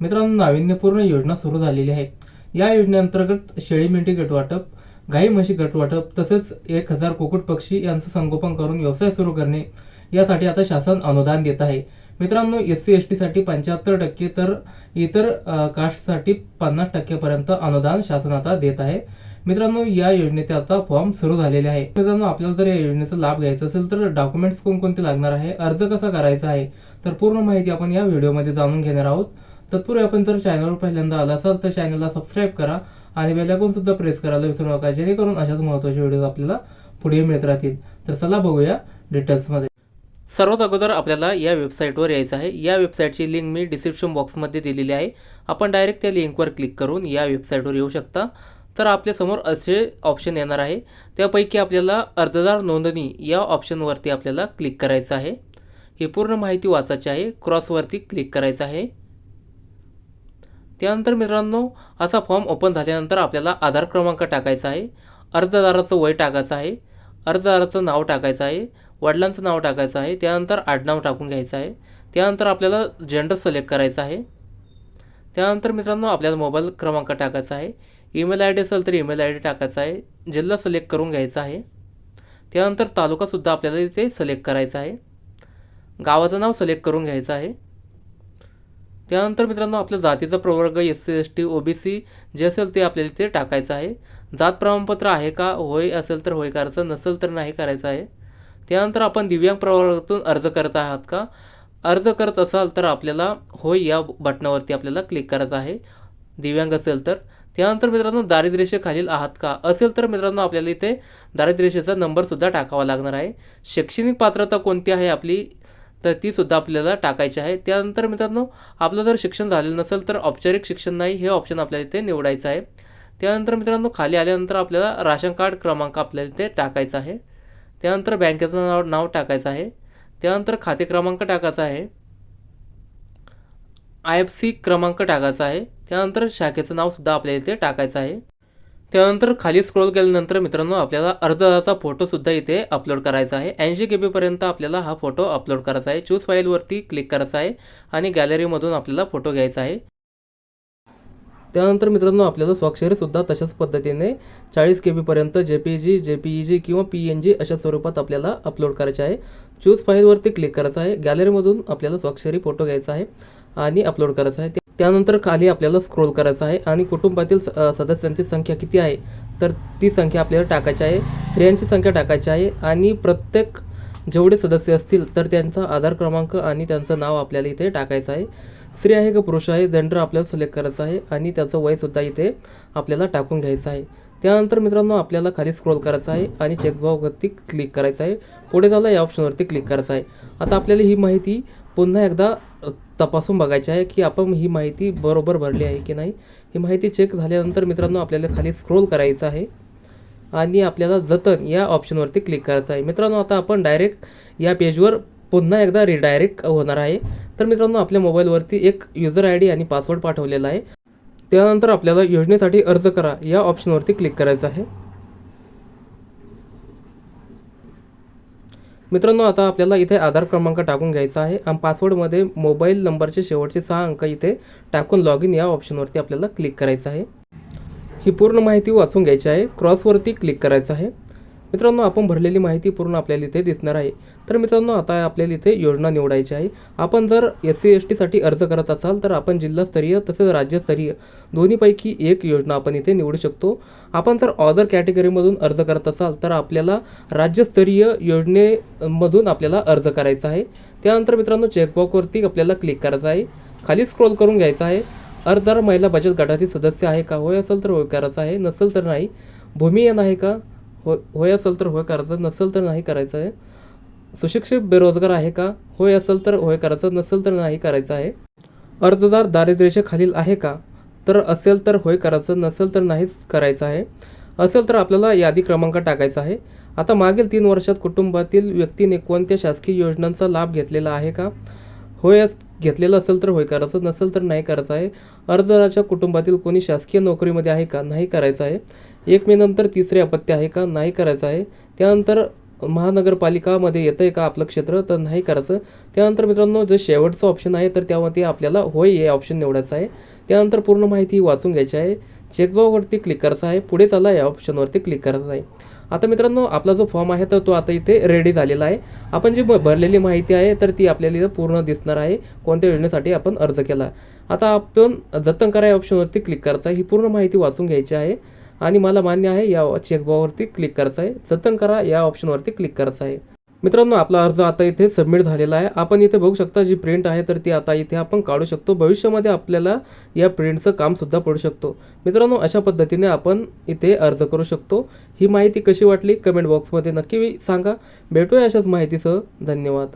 मित्रांनो नाविन्यपूर्ण योजना सुरू झालेली आहे या योजनेअंतर्गत शेळी मेंढी गटवाटप गाई म्हशी गटवाटप तसेच एक हजार कुकुट पक्षी यांचं संगोपन करून व्यवसाय सुरू करणे यासाठी आता शासन अनुदान देत आहे. मित्रांनो एस सी एस टीसाठी पंच्याहत्तर टक्के तर इतर कास्टसाठी पन्नास टक्केपर्यंत अनुदान शासन आता देत आहे. मित्रांनो या योजनेचे आता फॉर्म सुरू झालेले आहे. मित्रांनो आपल्याला जर या योजनेचा लाभ घ्यायचा असेल तर डॉक्युमेंट्स कोणकोणते लागणार आहे अर्ज कसा करायचा आहे तर पूर्ण माहिती आपण या व्हिडिओमध्ये जाणून घेणार आहोत. तत्पूर्वी आपण जर चॅनलवर पहिल्यांदा आला असाल तर चॅनलला सबस्क्राईब करा आणि बेल सुद्धा प्रेस करायला विसरू नका जेणेकरून अशाच महत्त्वाचे व्हिडिओ आपल्याला पुढे मिळत राहतील. तर चला बघूया डिटेल्समध्ये सर्वात अगोदर आपल्याला या वेबसाईटवर यायचं आहे. या वेबसाईटची लिंक मी डिस्क्रिप्शन बॉक्समध्ये दिलेली आहे. आपण डायरेक्ट त्या लिंकवर क्लिक करून या वेबसाईटवर येऊ शकता. तर आपल्यासमोर असे ऑप्शन येणार आहे. त्यापैकी आपल्याला अर्जदार नोंदणी या ऑप्शनवरती आपल्याला क्लिक करायचं आहे. ही पूर्ण माहिती वाचायची आहे. क्रॉसवरती क्लिक करायचं आहे. त्यानंतर मित्रांनो असा फॉर्म ओपन झाल्यानंतर आपल्याला आधार क्रमांक टाकायचा आहे अर्जदाराचं वय टाकायचं आहे अर्जदाराचं नाव टाकायचं आहे वडिलांचं नाव टाकायचं आहे त्यानंतर आडनाव टाकून घ्यायचं आहे त्यानंतर आपल्याला जेंडर सिलेक्ट करायचं आहे. त्यानंतर मित्रांनो आपल्याला मोबाईल क्रमांक टाकायचा आहे ईमेल आय डी असेल तर ईमेल आय डी टाकायचा आहे जिल्हा सिलेक्ट करून घ्यायचा आहे. त्यानंतर तालुकासुद्धा आपल्याला इथे सिलेक्ट करायचा आहे. गावाचं नाव सिलेक्ट करून घ्यायचं आहे. त्यानंतर मित्रांनो आपल्या जातीचा प्रवर्ग S C S T O B C जे असेल ते आपल्याला इथे टाकायचं आहे. जात प्रमाणपत्र आहे का? होय असेल तर होय करायचं नसेल तर नाही करायचं आहे. त्यानंतर आपण दिव्यांग प्रवर्गातून अर्ज करत आहात का? अर्ज करत असाल तर आपल्याला होय या बटनावरती आपल्याला क्लिक करायचं आहे. दिव्यांग असेल तर. त्यानंतर मित्रांनो दारिद्र्यरेषेखालील आहात का? असेल तर मित्रांनो आपल्याला इथे दारिद्र्यरेषेचा नंबरसुद्धा टाकावा लागणार आहे. शैक्षणिक पात्रता कोणती आहे आपली? तर ती सुद्धा आपल्याला टाकायची आहे. त्यानंतर मित्रांनो आपलं जर शिक्षण झालेलं नसेल तर औपचारिक शिक्षण नाही हे ऑप्शन आपल्याला इथे निवडायचं आहे. त्यानंतर मित्रांनो खाली आल्यानंतर आपल्याला राशन कार्ड क्रमांक आपल्याला इथे टाकायचा आहे. त्यानंतर बँकेचं नाव नाव टाकायचं आहे. त्यानंतर खाते क्रमांक टाकायचा आहे. आय एफ सी क्रमांक टाकायचा आहे. त्यानंतर शाखेचं नावसुद्धा आपल्याला इथे टाकायचं आहे. त्यानंतर खाली स्क्रोल केल्यानंतर मित्रांनो आपल्याला अर्जदाराचा फोटोसुद्धा इथे अपलोड करायचा आहे. ऐंशी के बीपर्यंत आपल्याला हा फोटो अपलोड करायचा आहे. चूज फाईलवरती क्लिक करायचा आहे आणि गॅलरीमधून आपल्याला फोटो घ्यायचा आहे. त्यानंतर मित्रांनो आपल्याला स्वाक्षरीसुद्धा तशाच पद्धतीने चाळीस के बीपर्यंत J P G J P E जी किंवा पी एन जी अशा स्वरूपात आपल्याला अपलोड करायचे आहे. चूज फाईलवरती क्लिक करायचं आहे. गॅलरीमधून आपल्याला स्वाक्षरी फोटो घ्यायचा आहे आणि अपलोड करायचा आहे. त्यानंतर खाली आपल्याला स्क्रोल करायचं आहे आणि कुटुंबातील स- सदस्यांची संख्या किती आहे? तर ती संख्या आपल्याला टाकायची आहे. स्त्रियांची संख्या टाकायची आहे आणि प्रत्येक जेवढे सदस्य असतील तर त्यांचा आधार क्रमांक आणि त्यांचं नाव आपल्याला इथे टाकायचं आहे. स्त्री आहे का पुरुष आहे? जेंडर आपल्याला सिलेक्ट करायचं आहे आणि त्याचं वयसुद्धा इथे आपल्याला टाकून घ्यायचं आहे. त्यानंतर मित्रांनो आपल्याला खाली स्क्रोल करायचं आहे आणि चेकबॉक्सवरती क्लिक करायचं आहे. पुढे झालं या ऑप्शनवरती क्लिक करायचं आहे. आता आपल्याला ही माहिती पुन्हा एकदा तपासून बघायची आहे की आपण ही माहिती बरोबर भरली आहे की नाही. ही माहिती चेक झाल्यानंतर मित्रांनो आपल्याला खाली स्क्रोल करायचं आहे आणि आपल्याला जतन या ऑप्शनवरती क्लिक करायचं आहे. मित्रांनो आता आपण डायरेक्ट या पेजवर पुन्हा एकदा रिडायरेक्ट होणार आहे. तर मित्रांनो आपल्या मोबाईलवरती एक युजर आय डी आणि पासवर्ड पाठवलेला आहे. त्यानंतर आपल्याला योजनेसाठी अर्ज करा या ऑप्शनवरती क्लिक करायचं आहे. मित्रांनो आता आपल्याला इथे आधार क्रमांक टाकून घ्यायचा आहे. आणि पासवर्डमध्ये मोबाईल नंबरचे शेवटचे सहा अंक इथे टाकून लॉग इन या ऑप्शनवरती आपल्याला क्लिक करायचं आहे. ही पूर्ण माहिती वाचून घ्यायची आहे. क्रॉसवरती क्लिक करायचं आहे. मित्रांनो आपण भरलेली माहिती पूर्ण आपल्याला इथे दिसणार आहे. तर मित्रांनो आता आपल्याला इथे योजना निवडायची आहे. आपण जर एस सी एस टीसाठी अर्ज करत असाल तर आपण जिल्हास्तरीय तसेच राज्यस्तरीय दोन्हीपैकी एक योजना आपण इथे निवडू शकतो. आपण जर ऑदर कॅटेगरीमधून अर्ज करत असाल तर आपल्याला राज्यस्तरीय योजनेमधून आपल्याला अर्ज करायचा आहे. त्यानंतर मित्रांनो चेकबॉक्सवरती आपल्याला क्लिक करायचं आहे. खाली स्क्रोल करून घ्यायचं आहे. अर्जदार महिला बचत गटातील सदस्य आहे का? होय असेल तर होय करायचं आहे. नसेल तर नाही. भूमिहीन आहे का? होय होय असेल तर होय करायचं नसेल तर नाही करायचं आहे. सुशिक्षित बेरोजगार आहे का? होय असेल तर होय करायचं नसेल तर नाही करायचं आहे. अर्जदार दारिद्र्येखालील आहे का? तर असेल तर होय करायचं नसेल तर नाहीच करायचं आहे. असेल तर आपल्याला यादी क्रमांक टाकायचा आहे. आता मागील तीन वर्षात कुटुंबातील व्यक्तीने कोणत्या शासकीय योजनांचा लाभ घेतलेला आहे का? होय अस- घेतलेलं असेल तर होय करायचं नसेल तर नाही करायचं आहे. अर्जदाराच्या कुटुंबातील कोणी शासकीय नोकरीमध्ये आहे का? नाही करायचं आहे. एक मे नंतर तिसरे अपत्य आहे का? नाही करायचं आहे. त्यानंतर महानगरपालिकामध्ये येतं आहे का आपलं क्षेत्र? तर नाही करायचं. त्यानंतर मित्रांनो जे शेवटचं ऑप्शन आहे तर त्यामध्ये आपल्याला होय हे ऑप्शन निवडायचं आहे. त्यानंतर पूर्ण माहिती वाचून घ्यायची आहे. चेकबॉक्सवरती क्लिक करायचं आहे. पुढे चला या ऑप्शनवरती क्लिक करायचं आहे. आता मित्रांनो आपला जो फॉर्म आहे तर तो आता इथे रेडी झालेला आहे. आपण जी भरलेली माहिती आहे तर ती आपल्याला इथं पूर्ण दिसणार आहे. कोणत्या योजनेसाठी आपण अर्ज केला. आता आपण जतन करा या ऑप्शनवरती क्लिक करायचं आहे ही पूर्ण माहिती वाचून घ्यायची आहे. आणि मला मान्य आहे या चेकबॉक्सवरती क्लिक करायचं आहे जतन करा या ऑप्शनवरती क्लिक करायचं आहे मित्रांनो आपला अर्ज आता इथे सबमिट झालेला आहे. आपण इथे बघू शकता जी प्रिंट आहे तर ती आता इथे आपण काढू शकतो. भविष्यामध्ये आपल्याला या प्रिंटचं कामसुद्धा पडू शकतो. मित्रांनो अशा पद्धतीने आपण इथे अर्ज करू शकतो. ही माहिती कशी वाटली? कमेंट बॉक्समध्ये नक्की सांगा. भेटूया अशाच माहितीसह. धन्यवाद.